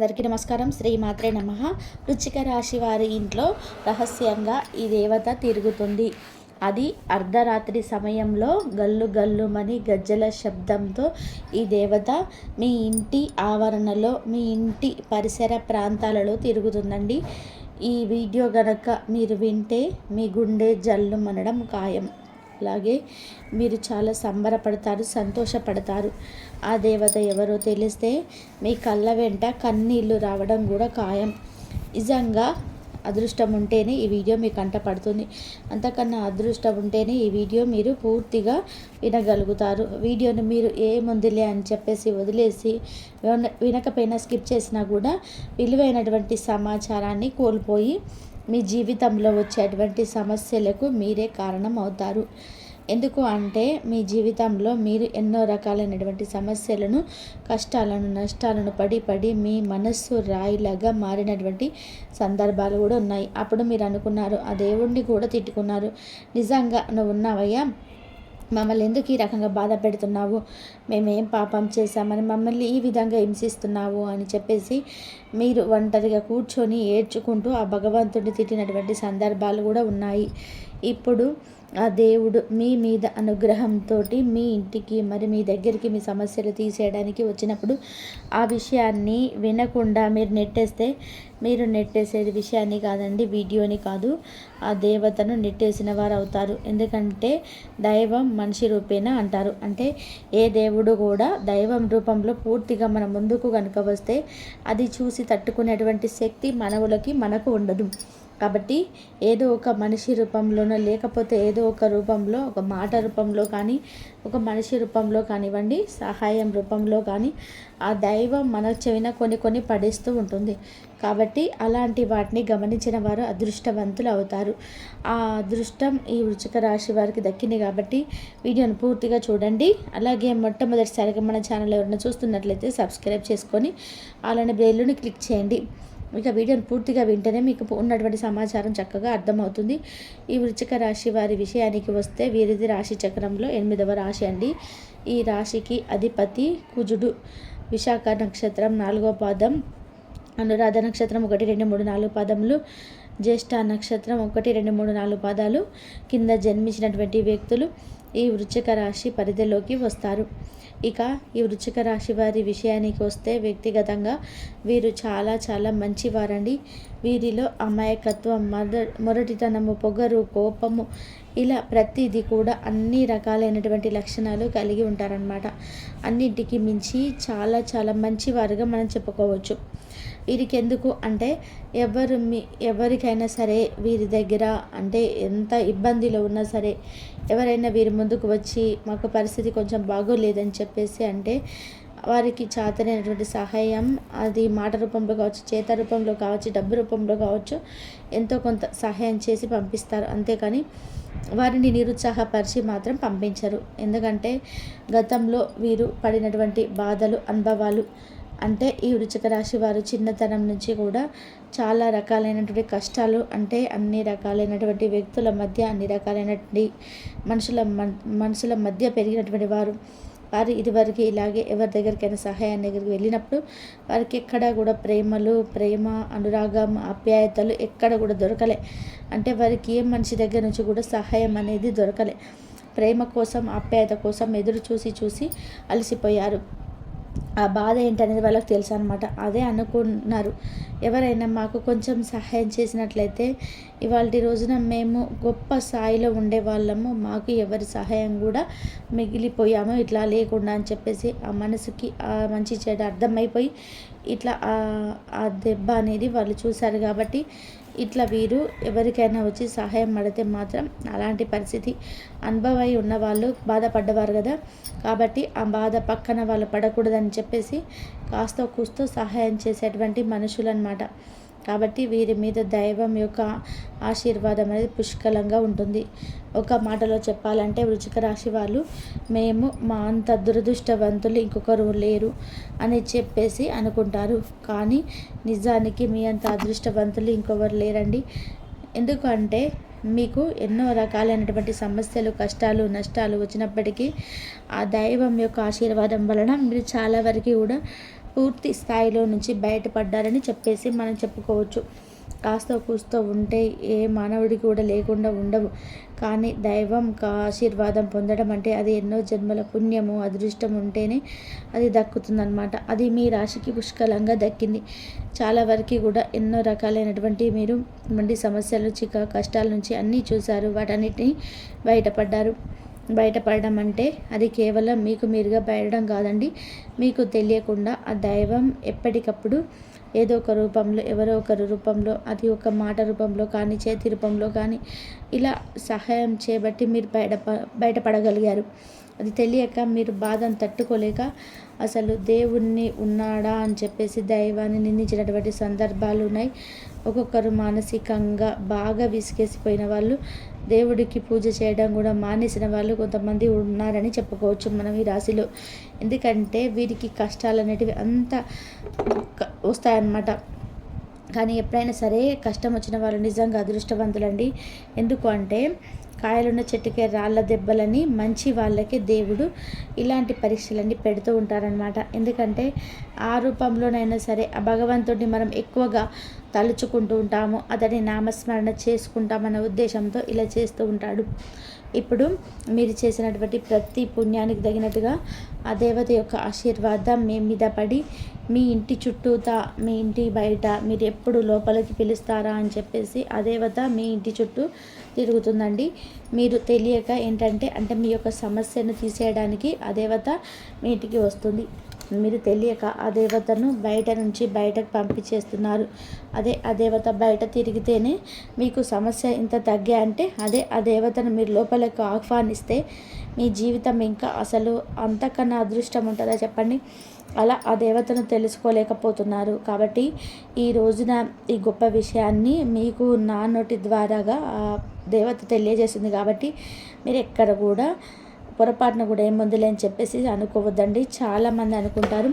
అందరికీ నమస్కారం. శ్రీ మాత్రే నమ. వృచ్చిక రాశి వారి ఇంట్లో రహస్యంగా ఈ దేవత తిరుగుతుంది. అది అర్ధరాత్రి సమయంలో గల్లు గల్లుమని గజ్జల శబ్దంతో ఈ దేవత మీ ఇంటి ఆవరణలో మీ ఇంటి పరిసర ప్రాంతాలలో తిరుగుతుందండి. ఈ వీడియో గనక మీరు వింటే మీ గుండె జల్లు మనడం ఖాయం. అలాగే మీరు చాలా సంబరపడతారు సంతోషపడతారు. ఆ దేవత ఎవరో తెలిస్తే మీ కళ్ళ వెంట కన్నీళ్ళు రావడం కూడా ఖాయం. నిజంగా అదృష్టం ఉంటేనే ఈ వీడియో మీకు కంటపడుతుంది అంతకన్నా అదృష్టం ఉంటేనే ఈ వీడియో మీరు పూర్తిగా వినగలుగుతారు. వీడియోని మీరు ఏ ముందులే అని చెప్పేసి వదిలేసి వినకపోయినా స్కిప్ చేసినా కూడా విలువైనటువంటి సమాచారాన్ని కోల్పోయి మీ జీవితంలో వచ్చేటువంటి సమస్యలకు మీరే కారణం అవుతారు ఎందుకు అంటే మీ జీవితంలో మీరు ఎన్నో రకాలైనటువంటి సమస్యలను కష్టాలను నష్టాలను పడి పడి మీ మనస్సు రాయిలాగా మారినటువంటి సందర్భాలు కూడా ఉన్నాయి. అప్పుడు మీరు అనుకున్నారు ఆ దేవుణ్ణి కూడా తిట్టుకున్నారు. నిజంగా నువ్వు ఉన్నావయ్యా? మమ్మల్ని ఎందుకు ఈ రకంగా బాధ పెడుతున్నావు? మేమేం పాపం చేశామని మమ్మల్ని ఈ విధంగా హింసిస్తున్నావు అని చెప్పేసి మీరు ఒంటరిగా కూర్చొని ఏడ్చుకుంటూ ఆ భగవంతుడిని తిట్టినటువంటి సందర్భాలు కూడా ఉన్నాయి. ఇప్పుడు ఆ దేవుడు మీ మీద అనుగ్రహంతో మీ ఇంటికి మరి మీ దగ్గరికి మీ సమస్యలు తీసేయడానికి వచ్చినప్పుడు ఆ విషయాన్ని వినకుండా మీరు నెట్టేస్తే మీరు నెట్టేసేది విషయాన్ని కాదండి వీడియోని కాదు. ఆ దేవతను నెట్టేసిన వారు అవుతారు ఎందుకంటే దైవం మనిషి రూపేణ అంటారు. అంటే ఏ దేవుడు కూడా దైవం రూపంలో పూర్తిగా మన ముందుకు కనుక వస్తే అది చూసి తట్టుకునేటువంటి శక్తి మనవులకి మనకు ఉండదు. కాబట్టి ఏదో ఒక మనిషి రూపంలోనో లేకపోతే ఏదో ఒక రూపంలో ఒక మాట రూపంలో కానీ ఒక మనిషి రూపంలో కానివ్వండి సహాయం రూపంలో కానీ ఆ దైవం మన చెవిన కొన్ని కొన్ని పడేస్తూ ఉంటుంది. కాబట్టి అలాంటి వాటిని గమనించిన వారు అదృష్టవంతులు అవుతారు. ఆ అదృష్టం ఈ వృచిక రాశి వారికి దక్కింది కాబట్టి వీడియోను పూర్తిగా చూడండి. అలాగే మొట్టమొదటిసారిగా మన ఛానల్ ఎవరైనా చూస్తున్నట్లయితే సబ్స్క్రైబ్ చేసుకొని అలానే బెల్లుని క్లిక్ చేయండి. ఇక వీడియోని పూర్తిగా వింటేనే మీకు ఉన్నటువంటి సమాచారం చక్కగా అర్థమవుతుంది. ఈ వృచ్చిక రాశి వారి విషయానికి వస్తే వీరిది రాశి చక్రంలో ఎనిమిదవ రాశి అండి. ఈ రాశికి అధిపతి కుజుడు. విశాఖ నక్షత్రం నాలుగో పాదం. అనురాధ నక్షత్రం ఒకటి రెండు మూడు నాలుగు పాదములు. జ్యేష్ఠ నక్షత్రం ఒకటి రెండు మూడు నాలుగు పాదాలు కింద జన్మించినటువంటి వ్యక్తులు ఈ వృచ్చిక రాశి పరిధిలోకి వస్తారు. ఇక ఈ వృచ్చిక రాశి వారి విషయానికి వస్తే వ్యక్తిగతంగా వీరు చాలా చాలా మంచివారండి. వీరిలో అమాయకత్వం మొద మొరటితనము పొగరు కోపము ఇలా ప్రతిదీ కూడా అన్ని రకాలైనటువంటి లక్షణాలు కలిగి ఉంటారనమాట అన్నింటికి మించి చాలా చాలా మంచివారుగా మనం చెప్పుకోవచ్చు. వీరికి ఎందుకు అంటే ఎవరు మీ ఎవరికైనా సరే వీరి దగ్గర అంటే ఎంత ఇబ్బందిలో ఉన్నా సరే ఎవరైనా వీరి ముందుకు వచ్చి మాకు పరిస్థితి కొంచెం బాగోలేదని చెప్పేసి అంటే వారికి చాతనైనటువంటి సహాయం అది మాట రూపంలో కావచ్చు చేత రూపంలో కావచ్చు డబ్బు రూపంలో కావచ్చు ఎంతో కొంత సహాయం చేసి పంపిస్తారు. అంతేకాని వారిని నిరుత్సాహపరిచి మాత్రం పంపించరు. ఎందుకంటే గతంలో వీరు పడినటువంటి బాధలు అనుభవాలు అంటే ఈ వృచ్చిక రాశి వారు చిన్నతనం నుంచి కూడా చాలా రకాలైనటువంటి కష్టాలు అంటే అన్ని రకాలైనటువంటి వ్యక్తుల మధ్య అన్ని రకాలైనటువంటి మనుషుల మనుషుల మధ్య పెరిగినటువంటి వారు వారు ఇదివరకు ఇలాగే ఎవరి దగ్గరికైనా సహాయం దగ్గరికి వెళ్ళినప్పుడు వారికి ఎక్కడ కూడా ప్రేమలు ప్రేమ అనురాగం ఆప్యాయతలు ఎక్కడ కూడా దొరకలే. అంటే వారికి ఏ మనిషి దగ్గర నుంచి కూడా సహాయం అనేది దొరకలే. ప్రేమ కోసం ఆప్యాయత కోసం ఎదురు చూసి చూసి అలసిపోయారు. ఆ బాధ ఏంటనేది వాళ్ళకి తెలుసు అనమాట అదే అనుకున్నారు. ఎవరైనా మాకు కొంచెం సహాయం చేసినట్లయితే ఇవాళ రోజున మేము గొప్ప స్థాయిలో ఉండే వాళ్ళము మాకు ఎవరి సహాయం కూడా మిగిలిపోయాము. ఇట్లా లేకుండా అని చెప్పేసి ఆ మనసుకి ఆ మంచి చెడు అర్థమైపోయి ఇట్లా ఆ దెబ్బ అనేది వాళ్ళు చూశారు కాబట్టి ఇట్లా వీరు ఎవరికైనా వచ్చి సహాయం పడితే మాత్రం అలాంటి పరిస్థితి అనుభవై ఉన్న వాళ్ళు బాధపడ్డవారు కదా. కాబట్టి ఆ బాధ పక్కన వాళ్ళు పడకూడదని చెప్పేసి కాస్త కూస్తో సహాయం చేసేటువంటి మనుషులు అనమాట కాబట్టి వీరి మీద దైవం యొక్క ఆశీర్వాదం అనేది పుష్కలంగా ఉంటుంది. ఒక మాటలో చెప్పాలంటే వృచిక రాశి వాళ్ళు మేము మా అంత దురదృష్టవంతులు ఇంకొకరు లేరు అని చెప్పేసి అనుకుంటారు. కానీ నిజానికి మీ అంత అదృష్టవంతులు ఇంకొకరు లేరండి. ఎందుకంటే మీకు ఎన్నో రకాలైనటువంటి సమస్యలు కష్టాలు నష్టాలు వచ్చినప్పటికీ ఆ దైవం యొక్క ఆశీర్వాదం వలన మీరు చాలా వరకు కూడా పూర్తి స్థాయిలో నుంచి బయటపడ్డారని చెప్పేసి మనం చెప్పుకోవచ్చు. కాస్త కూస్తో ఉంటే ఏ మానవుడికి కూడా లేకుండా ఉండవు. కానీ దైవం ఆశీర్వాదం పొందడం అంటే అది ఎన్నో జన్మల పుణ్యము అదృష్టం ఉంటేనే అది దక్కుతుందనమాట అది మీ రాశికి పుష్కలంగా దక్కింది. చాలా వరకు కూడా ఎన్నో రకాలైనటువంటి మీరు మండి సమస్యల నుంచి కష్టాల నుంచి అన్నీ చూశారు. వాటన్నిటిని బయటపడ్డారు. బయటపడడం అంటే అది కేవలం మీకు మీరుగా బయటడం కాదండి. మీకు తెలియకుండా ఆ దైవం ఎప్పటికప్పుడు ఏదో ఒక రూపంలో ఎవరో ఒకరి రూపంలో అది ఒక మాట రూపంలో కానీ చేతి రూపంలో కానీ ఇలా సహాయం చేయబట్టి మీరు బయట బయటపడగలిగారు. అది తెలియక మీరు బాధను తట్టుకోలేక అసలు దేవుణ్ణి ఉన్నాడా అని చెప్పేసి దైవాన్ని నిందించినటువంటి సందర్భాలు ఉన్నాయి. ఒక్కొక్కరు మానసికంగా బాగా విసిగేసిపోయిన వాళ్ళు దేవుడికి పూజ చేయడం కూడా మానేసిన వాళ్ళు కొంతమంది ఉన్నారని చెప్పుకోవచ్చు మనం ఈ రాశిలో. ఎందుకంటే వీరికి కష్టాలు అనేటివి అంత వస్తాయన్నమాట. కానీ ఎప్పుడైనా సరే కష్టం వచ్చిన వాళ్ళు నిజంగా అదృష్టవంతులండి. ఎందుకు అంటే కాయలున్న చెట్టుకే రాళ్ళ దెబ్బలని మంచి వాళ్ళకి దేవుడు ఇలాంటి పరీక్షలన్నీ పెడుతూ ఉంటారనమాట ఎందుకంటే ఆ రూపంలోనైనా సరే ఆ భగవంతుడిని మనం ఎక్కువగా తలుచుకుంటూ ఉంటాము. అతని నామస్మరణ చేసుకుంటామన్న ఉద్దేశంతో ఇలా చేస్తూ ఉంటాడు. ఇప్పుడు మీరు చేసినటువంటి ప్రతి పుణ్యానికి తగినట్టుగా ఆ దేవత యొక్క ఆశీర్వాదం మీ మీద పడి మీ ఇంటి చుట్టూతా మీ ఇంటి బయట మీరు ఎప్పుడు లోపలికి పిలుస్తారా అని చెప్పేసి ఆ దేవత మీ ఇంటి చుట్టూ తిరుగుతుందండి. మీరు తెలియక ఏంటంటే అంటే మీ యొక్క సమస్యను తీసేయడానికి ఆ దేవత మీ ఇంటికి వస్తుంది. మీరు తెలియక ఆ దేవతను బయట నుంచి బయటకు పంపించేస్తున్నారు. అదే ఆ దేవత బయట తిరిగితేనే మీకు సమస్య ఇంత తగ్గే అంటే అదే ఆ దేవతను మీరు లోపలకు ఆహ్వానిస్తే మీ జీవితం ఇంకా అసలు అంతకన్నా అదృష్టం ఉంటుందా చెప్పండి. అలా ఆ దేవతను తెలుసుకోలేకపోతున్నారు. కాబట్టి ఈ రోజున ఈ గొప్ప విషయాన్ని మీకు నా నోటి ద్వారాగా ఆ దేవత తెలియజేసింది. కాబట్టి మీరు ఎక్కడ కూడా పొరపాటున కూడా ఏం ముందులే అని చెప్పేసి అనుకోవద్దండి. చాలామంది అనుకుంటారు.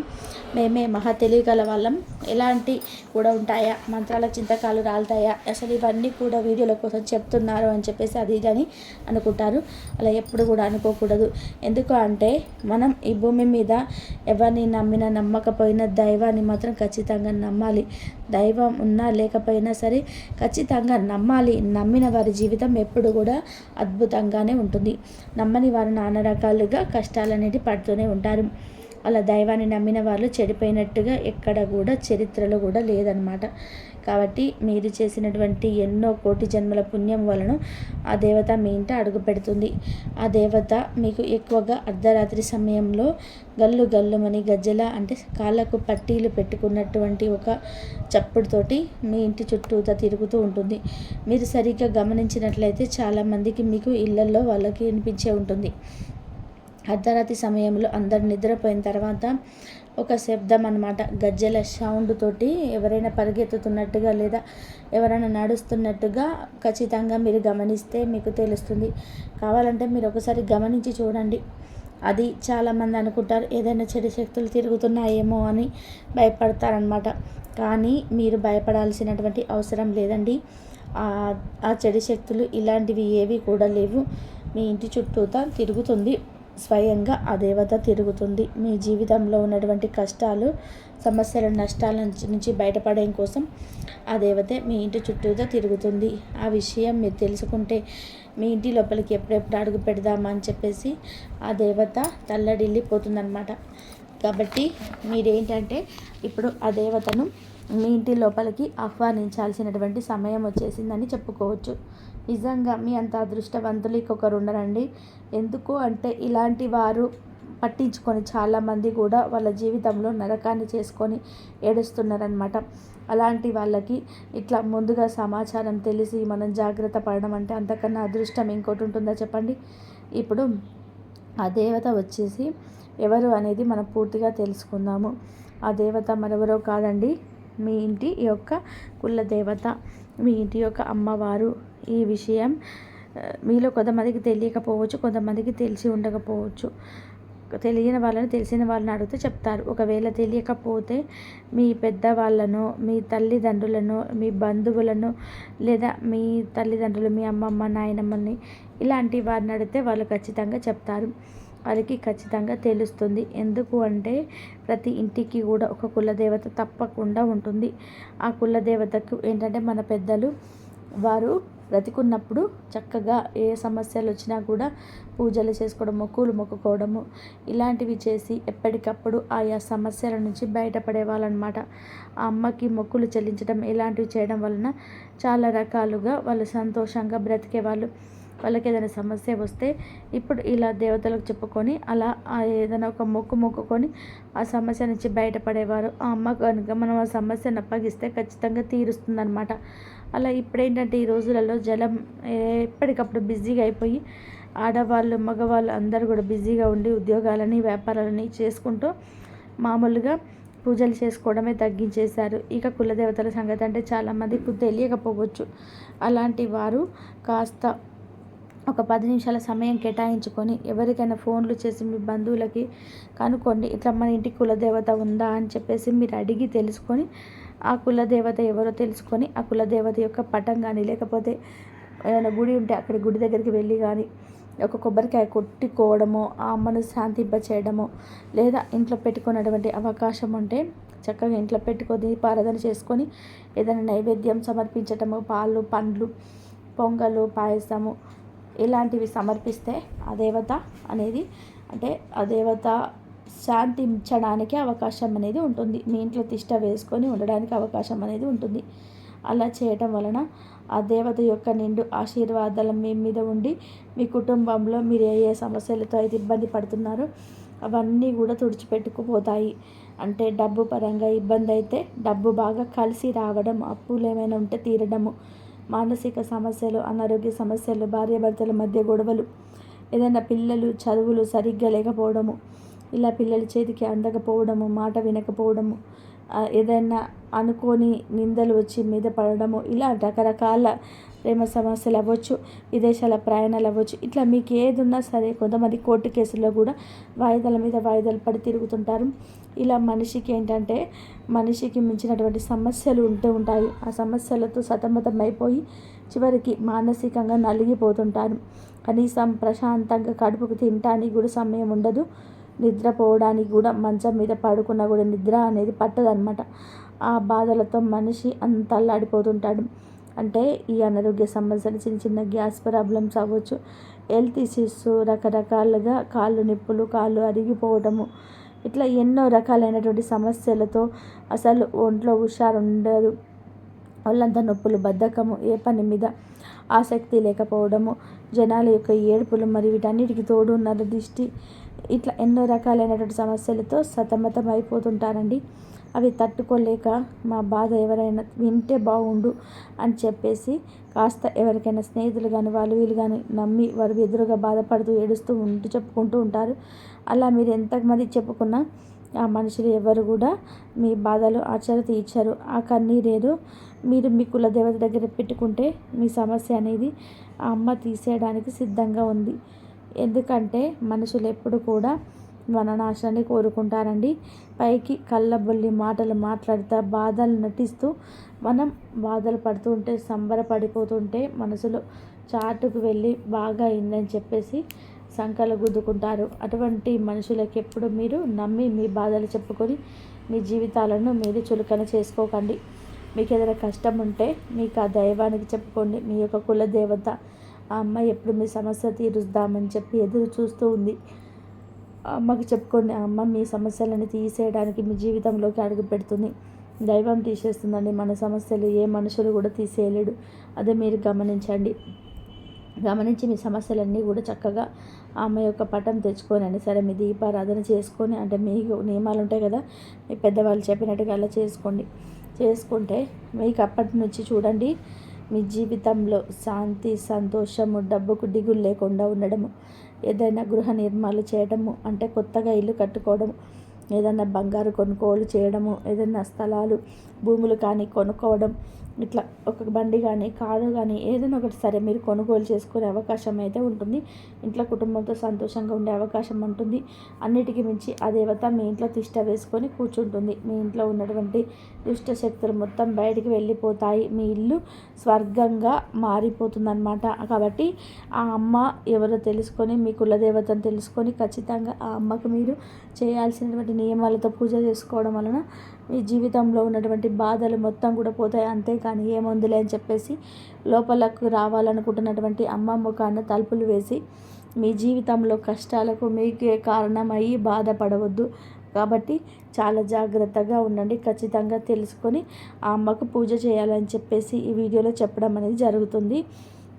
మేమే మహా తెలియగల వాళ్ళం. ఎలాంటి కూడా ఉంటాయా? మంత్రాల చింతకాలు రాలుతాయా? అసలు ఇవన్నీ కూడా వీడియోల కోసం చెప్తున్నారు అని చెప్పేసి అది అని అనుకుంటారు. అలా ఎప్పుడు కూడా అనుకోకూడదు. ఎందుకు అంటే మనం ఈ భూమి మీద ఎవరిని నమ్మినా నమ్మకపోయినా దైవాన్ని మాత్రం ఖచ్చితంగా నమ్మాలి. దైవం ఉన్నా లేకపోయినా సరే ఖచ్చితంగా నమ్మాలి నమ్మిన వారి జీవితం ఎప్పుడు కూడా అద్భుతంగానే ఉంటుంది. నమ్మని వారు నానా రకాలుగా కష్టాలు అనేది పడుతూనే ఉంటారు. అలా దైవాన్ని నమ్మిన వాళ్ళు చెడిపోయినట్టుగా ఎక్కడ కూడా చరిత్రలో కూడా లేదనమాట కాబట్టి మీరు చేసినటువంటి ఎన్నో కోటి జన్మల పుణ్యం వలన ఆ దేవత మీ ఇంట అడుగు పెడుతుంది. ఆ దేవత మీకు ఎక్కువగా అర్ధరాత్రి సమయంలో గల్లు గల్లుమని గజ్జల అంటే కాళ్ళకు పట్టీలు పెట్టుకున్నటువంటి ఒక చప్పుడుతోటి మీ ఇంటి చుట్టూతా తిరుగుతూ ఉంటుంది. మీరు సరిగ్గా గమనించినట్లయితే చాలామందికి మీకు ఇళ్ళలో వాళ్ళకి వినిపించే ఉంటుంది. అర్ధరాత్రి సమయంలో అందరు నిద్రపోయిన తర్వాత ఒక శబ్దం అనమాట గజ్జెల సౌండ్ తోటి ఎవరైనా పరిగెత్తుతున్నట్టుగా లేదా ఎవరైనా నడుస్తున్నట్టుగా ఖచ్చితంగా మీరు గమనిస్తే మీకు తెలుస్తుంది. కావాలంటే మీరు ఒకసారి గమనించి చూడండి. అది చాలామంది అనుకుంటారు ఏదైనా చెడు శక్తులు తిరుగుతున్నాయేమో అని భయపడతారనమాట కానీ మీరు భయపడాల్సినటువంటి అవసరం లేదండి. ఆ చెడు శక్తులు ఇలాంటివి ఏవి కూడా లేవు. మీ ఇంటి చుట్టూతా తిరుగుతుంది. స్వయంగా ఆ దేవత తిరుగుతుంది. మీ జీవితంలో ఉన్నటువంటి కష్టాలు సమస్యల నష్టాల నుంచి బయటపడడం కోసం ఆ దేవత మీ ఇంటి చుట్టూతో తిరుగుతుంది. ఆ విషయం మీరు తెలుసుకుంటే మీ ఇంటి లోపలికి ఎప్పుడెప్పుడు అడుగు పెడదామా అని చెప్పేసి ఆ దేవత తల్లడిల్లిపోతుందనమాట కాబట్టి మీరేంటంటే ఇప్పుడు ఆ దేవతను మీ ఇంటి లోపలికి ఆహ్వానించాల్సినటువంటి సమయం వచ్చేసిందని చెప్పుకోవచ్చు. నిజంగా మీ అంత అదృష్టవంతులు ఇంకొకరు ఉండరండి ఎందుకు అంటే ఇలాంటి వారు పట్టించుకొని చాలామంది కూడా వాళ్ళ జీవితంలో నరకాన్ని చేసుకొని ఏడుస్తున్నారనమాట అలాంటి వాళ్ళకి ఇట్లా ముందుగా సమాచారం తెలిసి మనం జాగ్రత్త పడడం అంటే అంతకన్నా అదృష్టం ఇంకోటి ఉంటుందా చెప్పండి? ఇప్పుడు ఆ దేవత వచ్చేసి ఎవరు అనేది మనం పూర్తిగా తెలుసుకుందాము. ఆ దేవత మరెవరో కాదండి. మీ ఇంటి యొక్క కుల దేవత. మీ ఇంటి యొక్క అమ్మవారు ఈ విషయం మీలో కొంతమందికి తెలియకపోవచ్చు కొంతమందికి తెలిసి ఉండకపోవచ్చు. తెలియని వాళ్ళని తెలిసిన వాళ్ళని అడిగితే చెప్తారు. ఒకవేళ తెలియకపోతే మీ పెద్దవాళ్ళను మీ తల్లిదండ్రులను మీ బంధువులను లేదా మీ తల్లిదండ్రులు మీ అమ్మమ్మ నాయనమ్మని ఇలాంటి వారిని అడిగితే వాళ్ళు ఖచ్చితంగా చెప్తారు. వారికి ఖచ్చితంగా తెలుస్తుంది. ఎందుకు అంటే ప్రతి ఇంటికి కూడా ఒక కులదేవత తప్పకుండా ఉంటుంది. ఆ కులదేవతకు ఏంటంటే మన పెద్దలు వారు బ్రతికున్నప్పుడు చక్కగా ఏ సమస్యలు వచ్చినా కూడా పూజలు చేసుకోవడం మొక్కులు మొక్కుకోవడము ఇలాంటివి చేసి ఎప్పటికప్పుడు ఆయా సమస్యల నుంచి బయటపడే వాళ్ళనమాట ఆ అమ్మకి మొక్కులు చెల్లించడం ఇలాంటివి చేయడం వలన చాలా రకాలుగా వాళ్ళు సంతోషంగా బ్రతికే వాళ్ళు వాళ్ళకి ఏదైనా సమస్య వస్తే ఇప్పుడు ఇలా దేవతలకు చెప్పుకొని అలా ఏదైనా ఒక మొక్కు మొక్కుకొని ఆ సమస్య నుంచి బయటపడేవారు. ఆ అమ్మ కనుక మనం ఆ సమస్యను అప్పగిస్తే ఖచ్చితంగా తీరుస్తుందన్నమాట. అలా ఇప్పుడేంటంటే ఈ రోజులలో జలం ఎప్పటికప్పుడు బిజీగా అయిపోయి ఆడవాళ్ళు మగవాళ్ళు అందరూ కూడా బిజీగా ఉండి ఉద్యోగాలని వ్యాపారాలని చేసుకుంటూ మామూలుగా పూజలు చేసుకోవడమే తగ్గించేశారు. ఇక కులదేవతల సంగతి అంటే చాలామందికి తెలియకపోవచ్చు. అలాంటి వారు కాస్త ఒక పది నిమిషాల సమయం కేటాయించుకొని ఎవరికైనా ఫోన్లు చేసి మీ బంధువులకి కనుక్కోండి. ఇట్లా మన ఇంటి కులదేవత ఉందా అని చెప్పేసి మీరు అడిగి తెలుసుకొని ఆ కులదేవత ఎవరో తెలుసుకొని ఆ కులదేవత యొక్క పటం కానీ లేకపోతే ఏదైనా గుడి ఉంటే అక్కడ గుడి దగ్గరికి వెళ్ళి కానీ ఒక కొబ్బరికాయ కొట్టుకోవడమో ఆ అమ్మను శాంతింప చేయడమో లేదా ఇంట్లో పెట్టుకున్నటువంటి అవకాశం ఉంటే చక్కగా ఇంట్లో పెట్టుకొని దీపారాధన చేసుకొని ఏదైనా నైవేద్యం సమర్పించటము పాలు పండ్లు పొంగలు పాయసము ఇలాంటివి సమర్పిస్తే ఆ దేవత అనేది అంటే ఆ దేవత శాంతించడానికి అవకాశం అనేది ఉంటుంది. మీ ఇంట్లో తిష్ట వేసుకొని ఉండడానికి అవకాశం అనేది ఉంటుంది. అలా చేయటం వలన ఆ దేవత యొక్క నిండు ఆశీర్వాదాలు మీ మీద ఉండి మీ కుటుంబంలో మీరు ఏ ఏ సమస్యలతో అయితే ఇబ్బంది పడుతున్నారో అవన్నీ కూడా తుడిచిపెట్టుకుపోతాయి. అంటే డబ్బు పరంగా ఇబ్బంది అయితే డబ్బు బాగా కలిసి రావడం అప్పులు ఏమైనా ఉంటే తీరడము మానసిక సమస్యలు అనారోగ్య సమస్యలు భార్యాభర్తల మధ్య గొడవలు ఏదైనా పిల్లలు చదువులు సరిగ్గా లేకపోవడము ఇలా పిల్లల చేతికి అందకపోవడము మాట వినకపోవడము ఏదైనా అనుకోని నిందలు వచ్చి మీద పడడము ఇలా రకరకాల ప్రేమ సమస్యలు అవ్వచ్చు విదేశాల ప్రయాణాలు అవ్వచ్చు ఇట్లా మీకు ఏది ఉన్నా సరే కొంతమంది కోర్టు కేసుల్లో కూడా వాయిదాల మీద వాయిదాలు పడి తిరుగుతుంటారు. ఇలా మనిషికి ఏంటంటే మనిషికి మించినటువంటి సమస్యలు ఉంటూ ఉంటాయి. ఆ సమస్యలతో సతమతం అయిపోయి చివరికి మానసికంగా నలిగిపోతుంటారు. కనీసం ప్రశాంతంగా కడుపుకు తినటానికి కూడా సమయం ఉండదు. నిద్రపోవడానికి కూడా మంచం మీద పడుకున్నా కూడా నిద్ర అనేది పట్టదనమాట ఆ బాధలతో మనిషి అంత అల్లాడిపోతుంటాడు అంటే ఈ అనారోగ్య సమస్యలు చిన్న చిన్న గ్యాస్ ప్రాబ్లమ్స్ అవ్వచ్చు. హెల్త్ ఇష్యూస్ రకరకాలుగా కాళ్ళు నొప్పులు కాళ్ళు అరిగిపోవడము. ఇట్లా ఎన్నో రకాలైనటువంటి సమస్యలతో అసలు ఒంట్లో హుషారు ఉండదు. వాళ్ళంతా నొప్పులు బద్ధకము ఏ పని మీద ఆసక్తి లేకపోవడము జనాల యొక్క ఏడుపులు మరి వీటన్నిటికి తోడు దిష్టి. ఇట్లా ఎన్నో రకాలైనటువంటి సమస్యలతో సతమతం అయిపోతుంటారండి. అవి తట్టుకోలేక మా బాధ ఎవరైనా వింటే బాగుండు అని చెప్పేసి కాస్త ఎవరికైనా స్నేహితులు కానీ వాళ్ళు వీళ్ళు కానీ నమ్మి వారు ఎదురుగా బాధపడుతూ ఏడుస్తూ ఉంటూ చెప్పుకుంటూ ఉంటారు. అలా మీరు ఎంతమంది చెప్పుకున్నా ఆ మనుషులు ఎవరు కూడా మీ బాధలు ఆచార తీర్చారు. ఆ కన్నీరేదో మీరు మీ కులదేవత దగ్గర పెట్టుకుంటే మీ సమస్య అనేది ఆ అమ్మ తీసేయడానికి సిద్ధంగా ఉంది. ఎందుకంటే మనుషులు ఎప్పుడు కూడా మననాశాన్ని కోరుకుంటారండి. పైకి కళ్ళబొల్లి మాటలు మాట్లాడుతూ బాధలు నటిస్తూ మనం బాధలు పడుతూ ఉంటే సంబరపడిపోతుంటే మనసులో చాటుకు వెళ్ళి బాగా అయిందని చెప్పేసి సంకలు గుద్దుకుంటారు. అటువంటి మనుషులకి ఎప్పుడు మీరు నమ్మి మీ బాధలు చెప్పుకొని మీ జీవితాలను మీరు చులకన చేసుకోకండి. మీకు ఏదైనా కష్టం ఉంటే మీకు ఆ దైవానికి చెప్పుకోండి. మీ యొక్క కుల దేవత ఆ అమ్మాయి ఎప్పుడు మీ సమస్య తీరుద్దామని చెప్పి ఎదురు చూస్తూ ఉంది. అమ్మకి చెప్పుకోండి అమ్మ మీ సమస్యలను తీసేయడానికి మీ జీవితంలోకి అడుగు పెడుతుంది. దైవం తీసేస్తుందండి. మన సమస్యలు ఏ మనుషులు కూడా తీసేయలేడు. అదే మీరు గమనించండి. గమనించి మీ సమస్యలన్నీ కూడా చక్కగా ఆమె యొక్క పటం తెచ్చుకోనండి. సరే మీ దీపారాధన చేసుకొని అంటే మీకు నియమాలు ఉంటాయి కదా మీ పెద్దవాళ్ళు చెప్పినట్టుగా అలా చేసుకోండి. చేసుకుంటే మీకు అప్పటి నుంచి చూడండి మీ జీవితంలో శాంతి సంతోషము డబ్బుకు దిగులు లేకుండా ఉండడము. ఏదైనా గృహ నిర్మాణాలు చేయడము అంటే కొత్తగా ఇల్లు కట్టుకోవడం ఏదైనా బంగారు కొనుగోలు చేయడము ఏదైనా స్థలాలు భూములు కానీ కొనుక్కోవడం ఇట్లా ఒక బండి కానీ కారు కానీ ఏదైనా ఒకటి సరే మీరు కొనుగోలు చేసుకునే అవకాశం అయితే ఉంటుంది. ఇంట్లో కుటుంబంతో సంతోషంగా ఉండే అవకాశం ఉంటుంది. అన్నిటికీ మించి ఆ దేవత మీ ఇంట్లో తిష్ట వేసుకొని కూర్చుంటుంది. మీ ఇంట్లో ఉన్నటువంటి దుష్ట శక్తులు మొత్తం బయటికి వెళ్ళిపోతాయి. మీ ఇల్లు స్వర్గంగా మారిపోతుందన్నమాట. కాబట్టి ఆ అమ్మ ఎవరో తెలుసుకొని మీ కులదేవతను తెలుసుకొని ఖచ్చితంగా ఆ అమ్మకు మీరు చేయాల్సినటువంటి నియమాలతో పూజ చేసుకోవడం వలన మీ జీవితంలో ఉన్నటువంటి బాధలు మొత్తం కూడా పోతాయి. కానీ ఏ మందులే అని చెప్పేసి లోపలకు రావాలనుకుంటున్నటువంటి అమ్మ ముఖాన్ని తలుపులు వేసి మీ జీవితంలో కష్టాలకు మీకే కారణమయ్యి బాధపడవద్దు. కాబట్టి చాలా జాగ్రత్తగా ఉండండి. ఖచ్చితంగా తెలుసుకొని ఆ అమ్మకు పూజ చేయాలని చెప్పేసి ఈ వీడియోలో చెప్పడం అనేది జరుగుతుంది.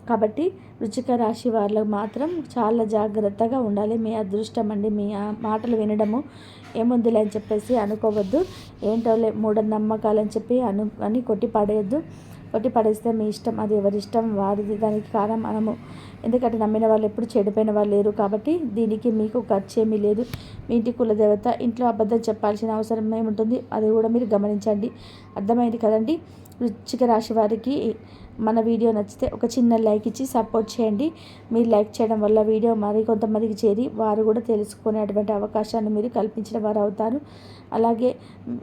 కాబట్టి రుచిక రాశి వాళ్ళకు మాత్రం చాలా జాగ్రత్తగా ఉండాలి. మీ అదృష్టం అండి మీ మాటలు వినడము ఏముందిలే అని చెప్పేసి అనుకోవద్దు. ఏంటోలే మూఢనమ్మకాలు అని చెప్పి అను అని కొట్టి పడేయద్దు కొట్టి పడేస్తే మీ ఇష్టం అది ఎవరి ఇష్టం వారిది దానికి కారణం మనము. ఎందుకంటే నమ్మిన వాళ్ళు ఎప్పుడు చెడిపోయిన వాళ్ళు లేరు కాబట్టి దీనికి మీకు ఖర్చు ఏమీ లేదు. మీ ఇంటి కులదేవత ఇంట్లో అబద్ధం చెప్పాల్సిన అవసరం ఏముంటుంది? అది కూడా మీరు గమనించండి. అర్థమైంది కదండి? వృచ్చిక రాశి వారికి మన వీడియో నచ్చితే ఒక చిన్న లైక్ ఇచ్చి సపోర్ట్ చేయండి. మీరు లైక్ చేయడం వల్ల వీడియో మరి కొంతమందికి చేరి వారు కూడా తెలుసుకునేటువంటి అవకాశాన్ని మీరు కల్పించిన వారు అవుతారు అలాగే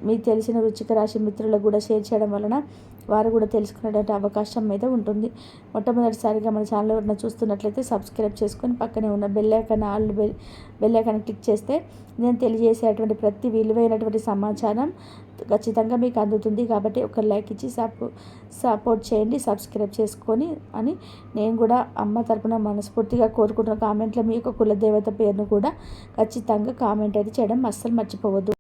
మీకు తెలిసిన రుచిక రాశి మిత్రులకు కూడా షేర్ చేయడం వలన వారు కూడా తెలుసుకునేటువంటి అవకాశం మీద ఉంటుంది. మొట్టమొదటిసారిగా మన ఛానల్ ఎవరైనా చూస్తున్నట్లయితే సబ్స్క్రైబ్ చేసుకొని పక్కనే ఉన్న bell icon all bell bell icon click చేస్తే నేను తెలియజేసేటువంటి ప్రతి విలువైనటువంటి సమాచారం ఖచ్చితంగా మీకు అందుతుంది. కాబట్టి ఒక లైక్ ఇచ్చి సపో సపోర్ట్ చేయండి. సబ్స్క్రైబ్ చేసుకొని అని నేను కూడా అమ్మ తరపున మనస్ఫూర్తిగా కోరుకుంటున్న కామెంట్లో మీ యొక్క కులదేవత పేరును కూడా ఖచ్చితంగా కామెంట్ అయితే చేయడం అస్సలు మర్చిపోవద్దు.